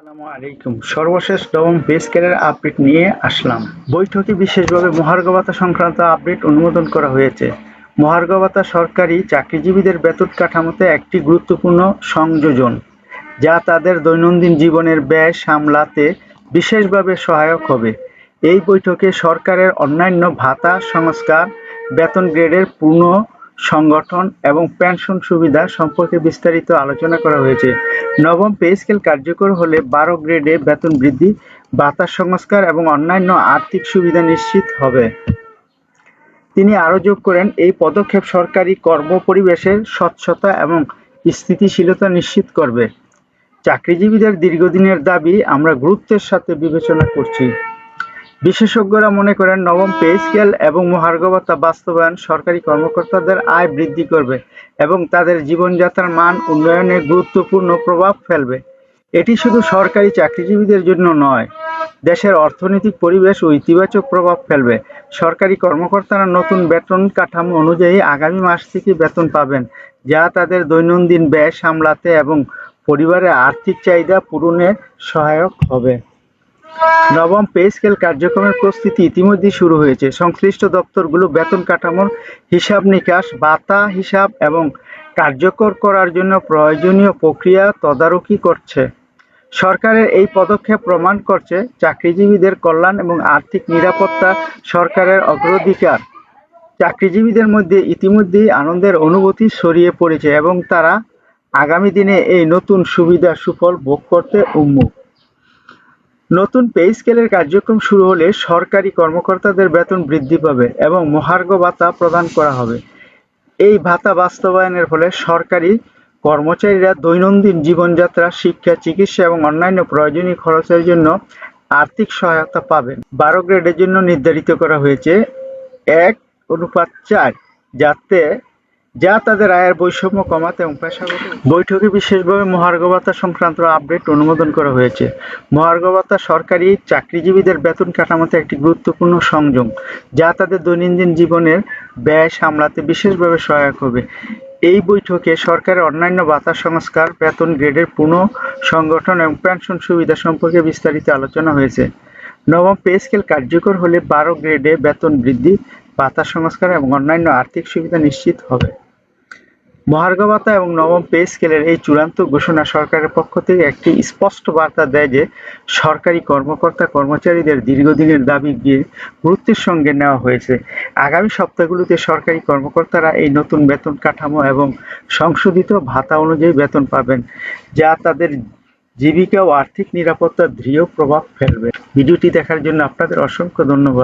আসসালামু আলাইকুম। সর্বশেষ নবম পে স্কেলের আপডেট নিয়ে আসলাম। বৈঠকে বিশেষভাবে মহার্ঘ সংক্রান্ত আপডেট অনুমোদন করা হয়েছে। সরকারি চাকরিজীবীদের বেতন কাঠামোতে একটি গুরুত্বপূর্ণ সংযোজন, যা তাদের দৈনন্দিন জীবনের ব্যয় সামলাতে বিশেষভাবে সহায়ক হবে। এই বৈঠকে সরকারের অন্যান্য ভাতা সংস্কার, বেতন গ্রেডের পূর্ণ সংগঠন এবং পেনশন সুবিধা সম্পর্কে বিস্তারিত আলোচনা করা হয়েছে। নবম পে স্কেল কার্যকর হলে বারো গ্রেডে বেতন বৃদ্ধি ভাতা সংস্কার এবং অন্যান্য আর্থিক সুবিধা নিশ্চিত হবে। তিনি আরও যোগ করেন, এই পদক্ষেপ সরকারি কর্মপরিবেশের স্বচ্ছতা এবং স্থিতিশীলতা নিশ্চিত করবে। চাকরিজীবীদের দীর্ঘদিনের দাবি, আমরা গুরুত্বের সাথে বিবেচনা করছি। বিশেষজ্ঞরা মনে করেন নবম পে স্কেল এবং মহার্ঘ ভাতা বাস্তবায়ন সরকারি কর্মকর্তাদের আয় বৃদ্ধি করবে এবং তাদের জীবনযাত্রার মান উন্নয়নে গুরুত্বপূর্ণ প্রভাব ফেলবে। এটি শুধু সরকারি চাকরিজীবীদের জন্য নয়, দেশের অর্থনৈতিক পরিবেশ ও ইতিবাচক প্রভাব ফেলবে। সরকারি কর্মকর্তারা নতুন বেতন কাঠামো অনুযায়ী আগামী মাস থেকে বেতন পাবেন, যা তাদের দৈনন্দিন ব্যয় সামলাতে এবং পরিবারের আর্থিক চাহিদা পূরণে সহায়ক হবে। নবম পে স্কেল কার্যক্রমের প্রস্তুতি ইতিমধ্যেই শুরু হয়েছে। সংশ্লিষ্ট দপ্তরগুলো বেতন কাঠামোর হিসাব নিকাশ, ভাতা হিসাব এবং কার্যকর করার জন্য প্রয়োজনীয় প্রক্রিয়া তদারকি করছে। সরকারের এই পদক্ষেপ প্রমাণ করছে চাকরিজীবীদের কল্যাণ এবং আর্থিক নিরাপত্তা সরকারের অগ্রাধিকার। চাকরিজীবীদের মধ্যে ইতিমধ্যেই আনন্দের অনুভূতি ছড়িয়ে পড়েছে এবং তারা আগামী দিনে এই নতুন সুবিধার সুফল ভোগ করতে উন্মুখ নতুন পে স্কেলের কার্যক্রম শুরু হলে সরকারি কর্মকর্তাদের বেতন বৃদ্ধি পাবে এবং মহার্ঘ ভাতা প্রদান করা হবে। এই ভাতা বাস্তবায়নের ফলে সরকারি কর্মচারীরা দৈনন্দিন জীবনযাত্রা, শিক্ষা, চিকিৎসা এবং অন্যান্য প্রয়োজনীয় খরচের জন্য আর্থিক সহায়তা পাবেন। বারো গ্রেডের জন্য নির্ধারিত করা হয়েছে এক অনুপাত চার, যাতে যা তাদের আয়ের বৈষম্য কমাতে এবং পেশাগত বৈঠকে বিশেষভাবে মহার্ঘ ভাতা সংক্রান্ত আপডেট অনুমোদন করা হয়েছে। মহার্ঘ ভাতা সরকারি চাকরিজীবীদের বেতন কাঠামোতে একটি গুরুত্বপূর্ণ সংযোগ, যা তাদের দৈনন্দিন জীবনের ব্যয় সামলাতে বিশেষভাবে সহায়ক হবে। এই বৈঠকে সরকারের অন্যান্য ভাতা সংস্কার, বেতন গ্রেডের পুনঃ সংগঠন এবং পেনশন সুবিধা সম্পর্কে বিস্তারিত আলোচনা হয়েছে। নবম পে স্কেল কার্যকর হলে বারো গ্রেডে বেতন বৃদ্ধি, ভাতা সংস্কার এবং অন্যান্য আর্থিক সুবিধা নিশ্চিত হবে। মহার্ঘ ভাতা এবং নবম পে স্কেলের এই চূড়ান্ত ঘোষণা সরকারের পক্ষ থেকে একটি স্পষ্ট বার্তা দেয় যে, সরকারি কর্মকর্তা কর্মচারীদের দীর্ঘদিনের দাবি গিয়ে গুরুত্বের সঙ্গে নেওয়া হয়েছে। আগামী সপ্তাহগুলোতে সরকারি কর্মকর্তারা এই নতুন বেতন কাঠামো এবং সংশোধিত ভাতা অনুযায়ী বেতন পাবেন, যা তাদের জীবিকা ও আর্থিক নিরাপত্তার দৃঢ় প্রভাব ফেলবে। ভিডিওটি দেখার জন্য আপনাদের অসংখ্য ধন্যবাদ।